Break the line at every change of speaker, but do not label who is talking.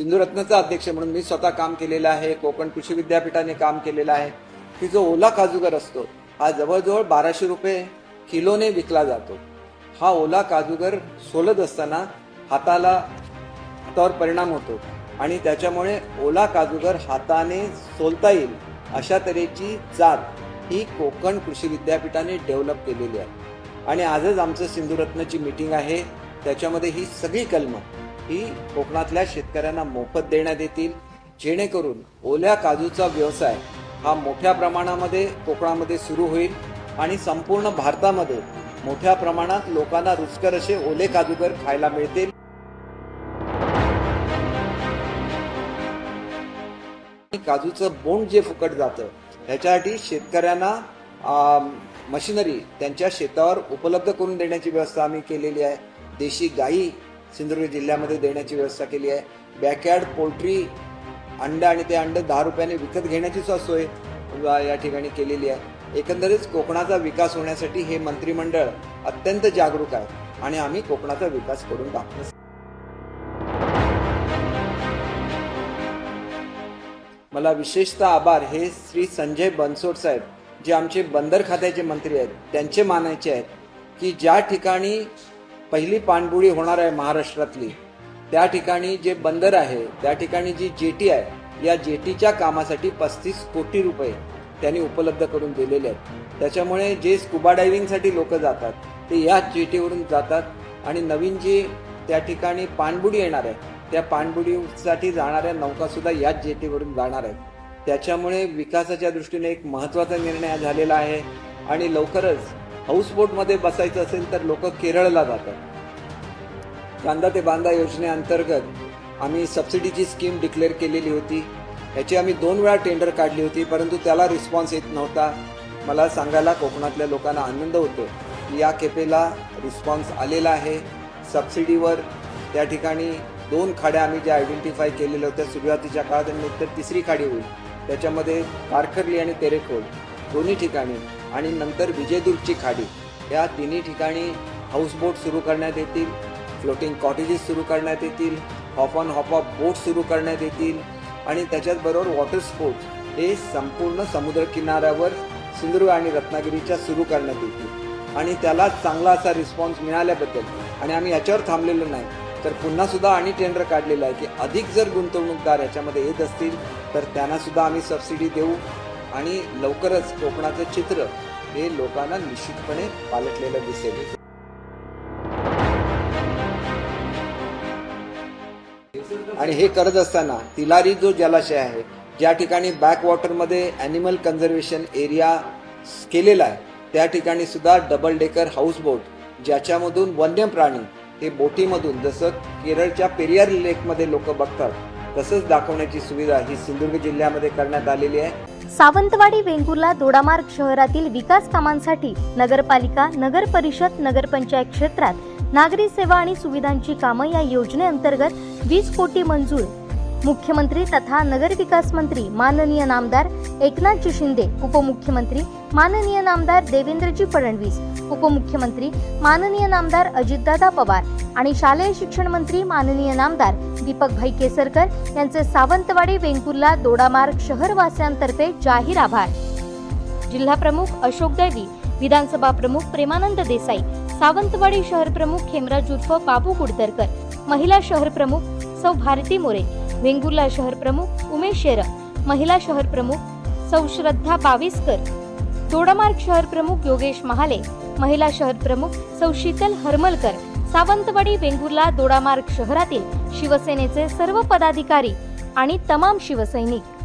सिंधुरत्नचा अध्यक्ष म्हणून मी स्वतः काम केलेलं आहे कोकण कृषी विद्यापीठाने काम केलेलं आहे. की जो ओला काजूगर असतो हा जवळजवळ बाराशे रुपये किलोने विकला जातो. हा ओला काजूगर सोलत असताना हाताला हातावर परिणाम होतो आणि त्याच्यामुळे ओला काजूगर हाताने सोलता येईल अशा तऱ्हेची जात ही कोकण कृषी विद्यापीठाने डेव्हलप केलेली आहे. आणि आजच आमचं सिंधुरत्नची मीटिंग आहे त्याच्यामध्ये ही सगळी कलमं. ही कोकणातल्या शेतकऱ्यांना मोफत देण्यात येतील जेणेकरून ओल्या काजूचा व्यवसाय हा मोठ्या प्रमाणामध्ये कोकणामध्ये सुरू होईल आणि संपूर्ण भारतामध्ये मोठ्या प्रमाणात लोकांना रुचकर असे ओले काजूगर खायला मिळतील. काजूचं बोंड जे फुकट जातं ह्याच्यासाठी शेतकऱ्यांना मशिनरी त्यांच्या शेतावर उपलब्ध करून देण्याची व्यवस्था आम्ही केलेली आहे. देशी गाई सिंधुदुर्ग जिल्ह्यामध्ये देण्याची व्यवस्था केली आहे. बॅकयार्ड पोल्ट्री अंड आणि ते अंड दहा रुपयाने विकत घेण्याची सुद्धा सोय या ठिकाणी केलेली आहे. एकंदरीत कोकणाचा विकास होण्यासाठी हे मंत्रिमंडळ अत्यंत जागरूक आहे आणि आम्ही कोकणाचा विकास करून दाखवतो मला विशेषतः आभार. हे श्री संजय बनसोड साहेब जे आमचे बंदर खात्याचे मंत्री आहेत त्यांचे मानायचे आहेत की ज्या ठिकाणी पहिली पाणबुडी होणार आहे महाराष्ट्रातली. त्या ठिकाणी जे बंदर आहे त्या ठिकाणी जी जेटी आहे या जेटीच्या कामासाठी पस्तीस कोटी रुपये त्यांनी उपलब्ध करून दिलेले आहेत. त्याच्यामुळे जे स्कुबा डायव्हिंगसाठी लोक जातात ते याच जेटीवरून जातात आणि नवीन जी त्या ठिकाणी पाणबुडी येणार आहे त्या पाणबुडीसाठी जाणाऱ्या नौकासुद्धा याच जेटीवरून जाणार आहेत. त्याच्यामुळे विकासाच्या दृष्टीने एक महत्त्वाचा निर्णय झालेला आहे आणि लवकरच हाऊसबोटमध्ये बसायचं असेल तर लोक केरळला जातात. कांदा ते बांधा योजनेअंतर्गत आम्ही सबसिडीची स्कीम डिक्लेअर केलेली होती. याची आम्ही दोन वेळा टेंडर काढली होती परंतु त्याला रिस्पॉन्स येत नव्हता. मला सांगायला कोकणातल्या लोकांना आनंद होतो की या केपेला रिस्पॉन्स आलेला आहे. सबसिडीवर त्या ठिकाणी दोन खाड्या आम्ही ज्या आयडेंटिफाय केलेल्या होत्या सुरुवातीच्या काळात आणि नंतर तिसरी खाडी होईल. त्याच्यामध्ये कारखरली आणि तेरेखोल दोन्ही ठिकाणी. आणि नंतर विजयदुर्गची खाडी. या तिन्ही ठिकाणी हाऊसबोट सुरू करण्यात येतील फ्लोटिंग कॉटेजेस सुरू करण्यात येतील hop on hop off boat सुरू करण्यात येतील आणि त्याच्याचबरोबर वॉटर स्पोर्ट्स हे संपूर्ण समुद्र किनाऱ्यावर सिंधुदुर्ग आणि रत्नागिरीच्या सुरू करण्यात येतील. आणि त्याला चांगला असा रिस्पॉन्स मिळाल्याबद्दल आणि आम्ही याच्यावर थांबलेलो नाही तर पुन्हासुद्धा आणि टेंडर काढलेलं आहे की अधिक जर गुंतवणूकदार याच्यामध्ये येत असतील तर त्यांनासुद्धा आम्ही सबसिडी देऊ. आणि लवकरच कोकणाचं चित्र हे लोकांना निश्चितपणे पालटलेलं दिसेल. आणि हे करत असताना तिलारी जो जलाशय आहे ज्या ठिकाणी बॅक वॉटरमध्ये ॲनिमल कन्झर्वेशन एरिया केलेला आहे त्या ठिकाणी सुद्धा डबल डेकर हाऊस बोट ज्याच्यामधून वन्य प्राणी हे बोटीमधून जसं केरळच्या पेरियार लेकमध्ये लोक बघतात तसंच दाखवण्याची सुविधा ही सिंधुदुर्ग जिल्ह्यामध्ये करण्यात आलेली आहे.
सावंतवाडी वेंगुर्ला दोडामार्ग शहरातील विकास कामांसाठी नगरपालिका नगर परिषद नगरपंचायत क्षेत्रात नागरी सेवा आणि सुविधांची कामं या योजनेअंतर्गत वीस कोटी मंजूर. मुख्यमंत्री तथा नगर विकास मंत्री माननीय नामदार एकनाथजी शिंदे उपमुख्यमंत्री माननीय नामदार देवेंद्रजी फडणवीस उपमुख्यमंत्री माननीय नामदार अजितदादा पवार आणि शालेय शिक्षण मंत्री माननीय नामदार दीपक भाई केसरकर यांचे सावंतवाडी वेंगुर्ला दोडामार्ग शहरवासियांतर्फे जाहीर आभार. जिल्हा प्रमुख अशोक दैवी विधानसभा प्रमुख प्रेमानंद देसाई सावंतवाडी शहर प्रमुख हेमराज उर्फ बाबू कुडतरकर महिला शहर प्रमुख सौ भारती मोरे वेंगुर्ला शहर प्रमुख उमेश शेर महिला शहर प्रमुख सौश्रद्धा बावीसकर बाविस्कर दोडामार्ग शहर प्रमुख योगेश महाले महिला शहर प्रमुख सौ शीतल हरमलकर सावंतवाडी वेंगुर्ला दोडामार्ग शहरातील शिवसेनेचे सर्व पदाधिकारी आणि तमाम शिवसैनिक.